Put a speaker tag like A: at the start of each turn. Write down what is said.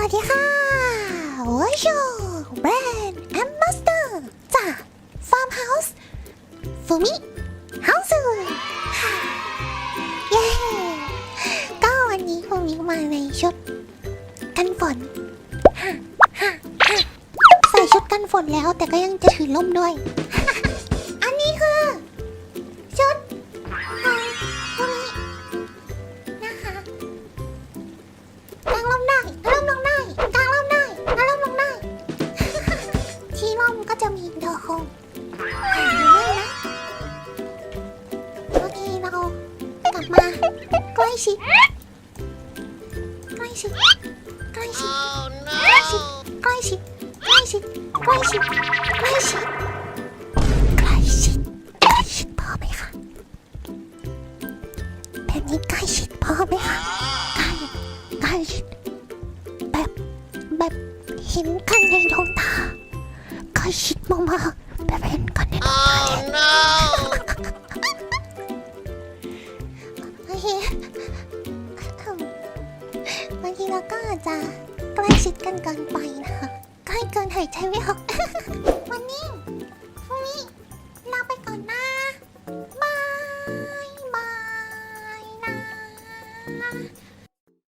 A: สวัสดีค่ะวอชแบรนด์แอมบาสเตอร์จากฟาร์มเฮาส์ฟูมิเฮาส์เย้ก็วันนี้ฟูมิมาในชุดกันฝนใส่ชุดกันฝนแล้วแต่ก็ยังจะถือล่มด้วย ที่ร่มก็จะมีดอคงหาด้วยนะโอเคเรากลับมาใกล้ชิดใกล้ชิดใกล้ชิดใกล้ชิดใกล้ชิดใกล้ชิดใกล้ชิดใกล้ชิดใกล้ชิดใกล้ชิดพอไหมคะแบบนี้ใกล้ชิดพอไหมคะใกล้ใกล้ชิดแบบแบบเห็นกันในดวงตา ล้ชิดมากๆไปเป็นก่อนเน่นอนบางทีบางทีเราก็อาจจะใกล้ชิดกันเกินไปนะใกล้เกินหายใจไม่ออกวันนี้พรุ่งนี้ลาไปก่อนนะบายบายนะ